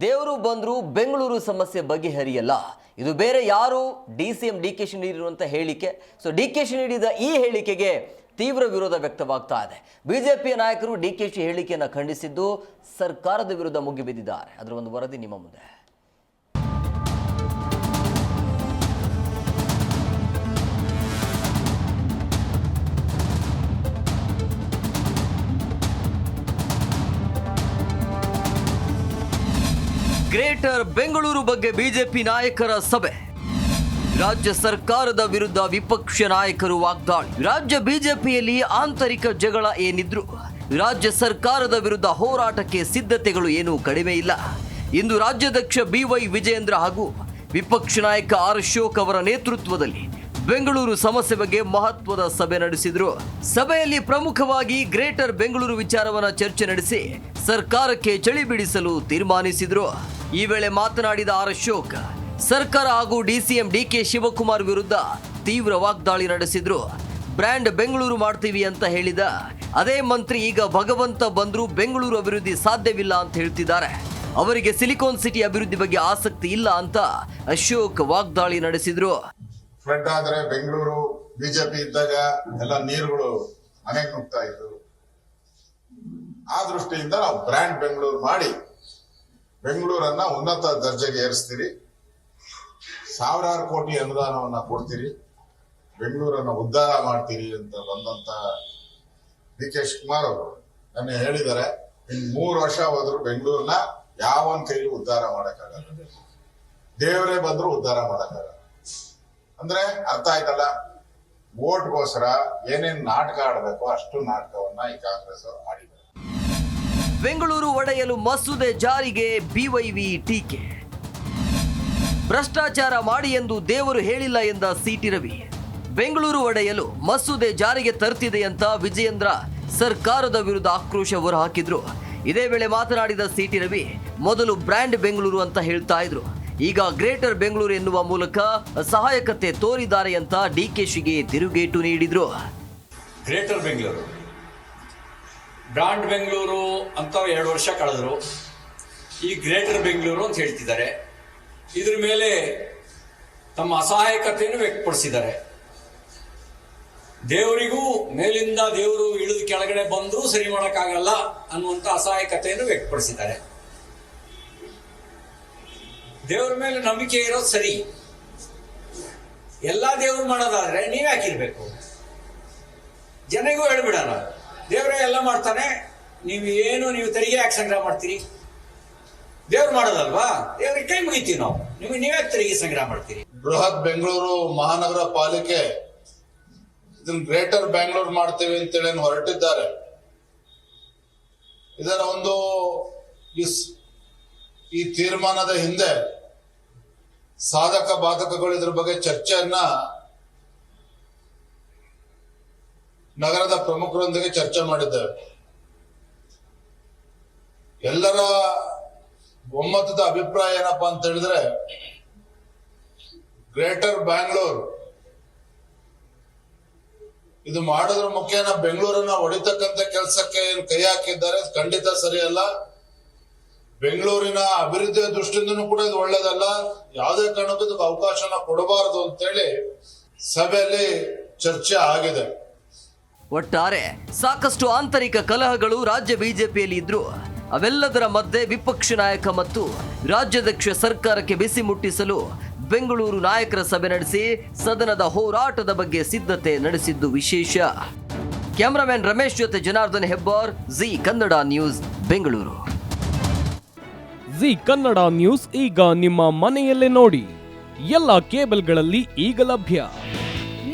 ದೇವರು ಬಂದರೂ ಬೆಂಗಳೂರು ಸಮಸ್ಯೆ ಬಗೆಹರಿಯಲ್ಲ. ಇದು ಬೇರೆ ಯಾರು? D C M, D K Shi ನೀಡಿರುವಂಥ ಹೇಳಿಕೆ. ಸೊ ಡಿ ಕೆ ನೀಡಿದ ಈ ಹೇಳಿಕೆಗೆ ತೀವ್ರ ವಿರೋಧ ವ್ಯಕ್ತವಾಗ್ತಾ ಇದೆ. ಬಿಜೆಪಿಯ ನಾಯಕರು ಡಿ ಕೆ ಹೇಳಿಕೆಯನ್ನು ಖಂಡಿಸಿದ್ದು ಸರ್ಕಾರದ ವಿರುದ್ಧ ಮುಗಿಬಿದ್ದಿದ್ದಾರೆ. ಅದರ ಒಂದು ವರದಿ ನಿಮ್ಮ ಮುಂದೆ. ಗ್ರೇಟರ್ ಬೆಂಗಳೂರು ಬಗ್ಗೆ ಬಿಜೆಪಿ ನಾಯಕರ ಸಭೆ. ರಾಜ್ಯ ಸರ್ಕಾರದ ವಿರುದ್ಧ ವಿಪಕ್ಷ ನಾಯಕರು ವಾಗ್ದಾಳಿ. ರಾಜ್ಯ ಬಿಜೆಪಿಯಲ್ಲಿ ಆಂತರಿಕ ಜಗಳ ಏನಿದ್ರು, ರಾಜ್ಯ ಸರ್ಕಾರದ ವಿರುದ್ಧ ಹೋರಾಟಕ್ಕೆ ಸಿದ್ಧತೆಗಳು ಏನೂ ಕಡಿಮೆ ಇಲ್ಲ. ಇಂದು ರಾಜ್ಯಾಧ್ಯಕ್ಷ ಬಿವೈ ವಿಜಯೇಂದ್ರ ಹಾಗೂ ವಿಪಕ್ಷ ನಾಯಕ ಆರ್ ಅಶೋಕ್ ಅವರ ನೇತೃತ್ವದಲ್ಲಿ ಬೆಂಗಳೂರು ಸಮಸ್ಯೆ ಬಗ್ಗೆ ಮಹತ್ವದ ಸಭೆ ನಡೆಸಿದರು. ಸಭೆಯಲ್ಲಿ ಪ್ರಮುಖವಾಗಿ ಗ್ರೇಟರ್ ಬೆಂಗಳೂರು ವಿಚಾರವನ್ನ ಚರ್ಚೆ ನಡೆಸಿ ಸರ್ಕಾರಕ್ಕೆ ಚಳಿ ಬಿಡಿಸಲು ತೀರ್ಮಾನಿಸಿದ್ರು. ಈ ವೇಳೆ ಮಾತನಾಡಿದ ಆರ್ ಅಶೋಕ್, ಸರ್ಕಾರ ಹಾಗೂ ಡಿಸಿಎಂ ಡಿಕೆ ಶಿವಕುಮಾರ್ ವಿರುದ್ಧ ತೀವ್ರ ವಾಗ್ದಾಳಿ ನಡೆಸಿದ್ರು. ಬ್ರ್ಯಾಂಡ್ ಬೆಂಗಳೂರು ಮಾಡ್ತೀವಿ ಅಂತ ಹೇಳಿದ. ಅದೇ ಮಂತ್ರಿ ಈಗ ಭಗವಂತ ಬಂದ್ರು ಬೆಂಗಳೂರು ಅಭಿವೃದ್ಧಿ ಸಾಧ್ಯವಿಲ್ಲ ಅಂತ ಹೇಳ್ತಿದ್ದಾರೆ. ಅವರಿಗೆ ಸಿಲಿಕಾನ್ ಸಿಟಿ ಅಭಿವೃದ್ಧಿ ಬಗ್ಗೆ ಆಸಕ್ತಿ ಇಲ್ಲ ಅಂತ ಅಶೋಕ್ ವಾಗ್ದಾಳಿ ನಡೆಸಿದ್ರು. ಫ್ಲಡ್ ಆದ್ರೆ ಬೆಂಗಳೂರು, ಬಿಜೆಪಿ ಇದ್ದಾಗ ಎಲ್ಲ ನೀರುಗಳು ಮನೆಗೆ ನುಗ್ತಾ ಇದ್ರು ಆ ದೃಷ್ಟಿಯಿಂದ ನಾವು ಬ್ರ್ಯಾಂಡ್ ಬೆಂಗಳೂರು ಮಾಡಿ ಬೆಂಗಳೂರನ್ನ ಉನ್ನತ ದರ್ಜೆಗೆ ಏರಿಸ್ತೀರಿ. ಸಾವಿರಾರು ಕೋಟಿ ಅನುದಾನವನ್ನ ಕೊಡ್ತೀರಿ. ಬೆಂಗಳೂರನ್ನ ಉದ್ಧಾರ ಮಾಡ್ತೀರಿ ಅಂತ ಬಂದಂತ ಡಿ ಕೆ ಶಿವಕುಮಾರ್ ಅವರು ನನ್ನ ಹೇಳಿದ್ದಾರೆ. ಇನ್ ಮೂರು ವರ್ಷ ಹೋದ್ರು ಬೆಂಗಳೂರನ್ನ ಯಾವನ್ ಕೈಲಿ ಉದ್ಧಾರ ಮಾಡಕ್ಕಾಗಲ್ಲ. ದೇವರೇ ಬಂದ್ರು ಉದ್ಧಾರ ಮಾಡಕ್ಕಾಗಲ್ಲ. ಅಂದ್ರೆ ಅರ್ಥ ಆಯ್ತಲ್ಲ? ಓಟ್ಗೋಸ್ಕರ ಏನೇನ್ ನಾಟಕ ಆಡಬೇಕು ಅಷ್ಟು ನಾಟಕವನ್ನ ಈ ಕಾಂಗ್ರೆಸ್ ಅವರು ಆಡಿದ್ದಾರೆ ಬೆಂಗಳೂರು ಒಡೆಯಲು ಮಸೂದೆ ಜಾರಿಗೆ ಬಿವೈವಿ ಟೀಕೆ. ಭ್ರಷ್ಟಾಚಾರ ಮಾಡಿ ಎಂದು ದೇವರು ಹೇಳಿಲ್ಲ ಎಂದ ಸಿಟಿ ರವಿ. ಬೆಂಗಳೂರು ಒಡೆಯಲು ಮಸೂದೆ ಜಾರಿಗೆ ತರ್ತಿದೆ ಅಂತ ವಿಜಯೇಂದ್ರ ಸರ್ಕಾರದ ವಿರುದ್ಧ ಆಕ್ರೋಶ ಹೊರಹಾಕಿದ್ರು. ಇದೇ ವೇಳೆ ಮಾತನಾಡಿದ ಸಿಟಿ ರವಿ, ಮೊದಲು ಬ್ರ್ಯಾಂಡ್ ಬೆಂಗಳೂರು ಅಂತ ಹೇಳ್ತಾ ಇದ್ರು. ಈಗ ಗ್ರೇಟರ್ ಬೆಂಗಳೂರು ಎನ್ನುವ ಮೂಲಕ ಸಹಾಯಕತೆ ತೋರಿದ್ದಾರೆ ಅಂತ ಡಿಕೆಶಿಗೆ ತಿರುಗೇಟು ನೀಡಿದ್ರು. ಗ್ರೇಟರ್ ಬೆಂಗಳೂರು. ಬ್ರಾಂಡ್ ಬೆಂಗಳೂರು ಅಂತ ಎರಡು ವರ್ಷ ಕಳೆದರು. ಈ ಗ್ರೇಟರ್ ಬೆಂಗಳೂರು ಅಂತ ಹೇಳ್ತಿದ್ದಾರೆ. ಇದ್ರ ಮೇಲೆ ತಮ್ಮ ಅಸಹಾಯಕತೆಯನ್ನು ವ್ಯಕ್ತಪಡಿಸಿದ್ದಾರೆ. ದೇವರಿಗೂ ಮೇಲಿಂದ ದೇವರು ಇಳಿದು ಕೆಳಗಡೆ ಬಂದರೂ ಸರಿ ಮಾಡೋಕ್ಕಾಗಲ್ಲ ಅನ್ನುವಂಥ ಅಸಹಾಯಕತೆಯನ್ನು ವ್ಯಕ್ತಪಡಿಸಿದ್ದಾರೆ. ದೇವರ ಮೇಲೆ ನಂಬಿಕೆ ಇರೋದು ಸರಿ. ಎಲ್ಲ ದೇವ್ರು ಮಾಡೋದಾದ್ರೆ ನೀವ್ಯಾಕಿರ್ಬೇಕು? ಜನರಿಗೂ ಹೇಳ್ಬಿಡೋಣ ದೇವರೇ ಎಲ್ಲ ಮಾಡ್ತಾನೆ. ನೀವು ಏನು, ನೀವು ತೆರಿಗೆ ಯಾಕೆ ಸಂಗ್ರಹ ಮಾಡ್ತೀರಿ? ದೇವ್ರು ಮಾಡೋದಲ್ವಾ? ದೇವ್ರಿಗೆ ಕೈ ಮುಗಿತೀವಿ ನಾವು. ನಿಮಗೆ ನೀವೇ ತೆರಿಗೆ ಸಂಗ್ರಹ ಮಾಡ್ತೀರಿ? ಬೃಹತ್ ಬೆಂಗಳೂರು ಮಹಾನಗರ ಪಾಲಿಕೆ ಇದನ್ನ ಗ್ರೇಟರ್ ಬ್ಯಾಂಗ್ಳೂರ್ ಮಾಡ್ತೇವೆ ಅಂತೇಳಿ ಹೊರಟಿದ್ದಾರೆ. ಇದರ ಒಂದು ಈ ತೀರ್ಮಾನದ ಹಿಂದೆ ಸಾಧಕ ಬಾಧಕಗಳು ಇದ್ರ ಬಗ್ಗೆ ಚರ್ಚೆಯನ್ನ ನಗರದ ಪ್ರಮುಖರೊಂದಿಗೆ ಚರ್ಚೆ ಮಾಡಿದ್ದೇವೆ. ಎಲ್ಲರ ಒಮ್ಮತದ ಅಭಿಪ್ರಾಯ ಏನಪ್ಪಾ ಅಂತ ಹೇಳಿದ್ರೆ, ಗ್ರೇಟರ್ ಬ್ಯಾಂಗ್ಳೂರ್. ಇದು ಮಾಡೋದ್ರ ಮುಖೇನ ಬೆಂಗಳೂರನ್ನ ಹೊಡಿತಕ್ಕಂತ ಕೆಲಸಕ್ಕೆ ಏನು ಕೈ ಹಾಕಿದ್ದಾರೆ ಖಂಡಿತ ಸರಿಯಲ್ಲ. ಬೆಂಗಳೂರಿನ ಅಭಿವೃದ್ಧಿಯ ದೃಷ್ಟಿಯಿಂದನೂ ಕೂಡ ಇದು ಒಳ್ಳೇದಲ್ಲ. ಯಾವುದೇ ಕಾರಣಕ್ಕೂ ಅವಕಾಶನ ಕೊಡಬಾರದು ಅಂತೇಳಿ ಸಭೆಯಲ್ಲಿ ಚರ್ಚೆ ಆಗಿದೆ. ಒಟ್ಟಾರೆ ಸಾಕಷ್ಟು ಆಂತರಿಕ ಕಲಹಗಳು ರಾಜ್ಯ ಬಿಜೆಪಿಯಲ್ಲಿ ಇದ್ರು. ಅವೆಲ್ಲದರ ಮಧ್ಯೆ ವಿಪಕ್ಷ ನಾಯಕ ಮತ್ತು ರಾಜ್ಯಾಧ್ಯಕ್ಷ ಸರ್ಕಾರಕ್ಕೆ ಬಿಸಿ ಮುಟ್ಟಿಸಲು ಬೆಂಗಳೂರು ನಾಯಕರ ಸಭೆ ನಡೆಸಿ ಸದನದ ಹೋರಾಟದ ಬಗ್ಗೆ ಸಿದ್ಧತೆ ನಡೆಸಿದ್ದು ವಿಶೇಷ. ಕ್ಯಾಮರಾಮನ್ ರಮೇಶ್ ಜೊತೆ Janardhan Hebbar, Zee Kannada news, Bengaluru. Zee Kannada news ಈಗ ನಿಮ್ಮ ಮನೆಯಲ್ಲೇ ನೋಡಿ. ಎಲ್ಲ ಕೇಬಲ್ಗಳಲ್ಲಿ ಈಗ ಲಭ್ಯ.